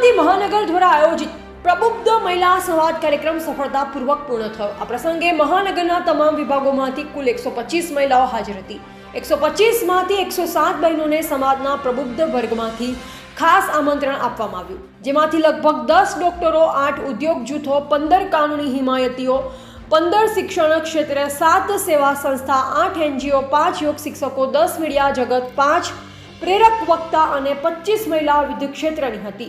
અમરેલી મહાનગર દ્વારા આયોજિત પ્રબુદ્ધ મહિલા સંવાદ કાર્યક્રમ સફળતાપૂર્વક પૂર્ણ થયો. આ પ્રસંગે મહાનગરના તમામ વિભાગોમાંથી કુલ એકસો પચીસ મહિલાઓ હાજર હતી. એકસો પચીસમાંથી એકસો સાત બહેનોને સમાજના પ્રબુદ્ધ વર્ગમાંથી ખાસ આમંત્રણ આપવામાં આવ્યું. જેમાંથી લગભગ દસ ડોક્ટરો, આઠ ઉદ્યોગ જૂથો, પંદર કાનૂની હિમાયતીઓ, પંદર શિક્ષણ ક્ષેત્રે સાત સેવા સંસ્થા, આઠ એનજીઓ, પાંચ યોગ શિક્ષકો, દસ મીડિયા જગત, પાંચ પ્રેરક વક્તા અને પચીસ મહિલાઓ વિદ્યુત ક્ષેત્રની હતી.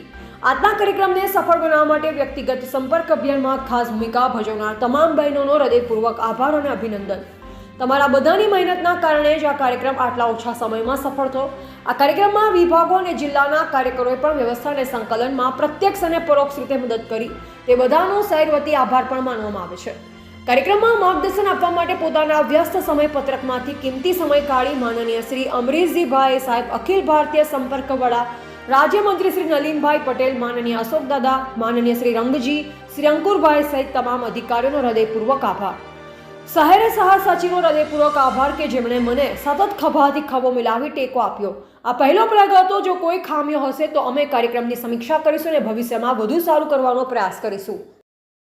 આજના કાર્યક્રમને સફળ બનાવવા માટે વ્યક્તિગત સંપર્ક અભિયાનમાં ખાસ ભૂમિકા ભજવનાર તમામ બહેનોનો હૃદયપૂર્વક આભાર અને અભિનંદન. તમારા બધાની મહેનતના કારણે જ આ કાર્યક્રમ આટલા ઓછા સમયમાં સફળ થયો. આ કાર્યક્રમમાં વિભાગો અને જિલ્લાના કાર્યકરોએ પણ વ્યવસ્થા અને સંકલનમાં પ્રત્યક્ષ અને પરોક્ષ રીતે મદદ કરી. તે બધાનો શહેર વતી આભાર પણ માનવામાં આવે છે. કાર્યક્રમમાં માર્ગદર્શન આપવા માટે પોતાના વ્યસ્ત સમયપત્રકમાંથી કિંમતી સમય કાઢી માનનીય શ્રી અમરીશજીભાઈ સાહેબ, અખિલ ભારતીય સંપર્ક વડા રાજ્યમંત્રી શ્રી નલીનભાઈ પટેલ, માનનીય અશોક દાદા, માનનીય શ્રી રંગજી, શ્રી અંકુરભાઈ સહિત તમામ અધિકારીઓનો હૃદયપૂર્વક આભાર. શહેરે સહ સચિવનો હૃદયપૂર્વક આભાર કે જેમણે મને સતત ખભાથી ખભો મિલાવી ટેકો આપ્યો. આ પહેલો પ્રયોગ હતો, જો કોઈ ખામીઓ હશે તો અમે કાર્યક્રમની સમીક્ષા કરીશું અને ભવિષ્યમાં વધુ સારું કરવાનો પ્રયાસ કરીશું.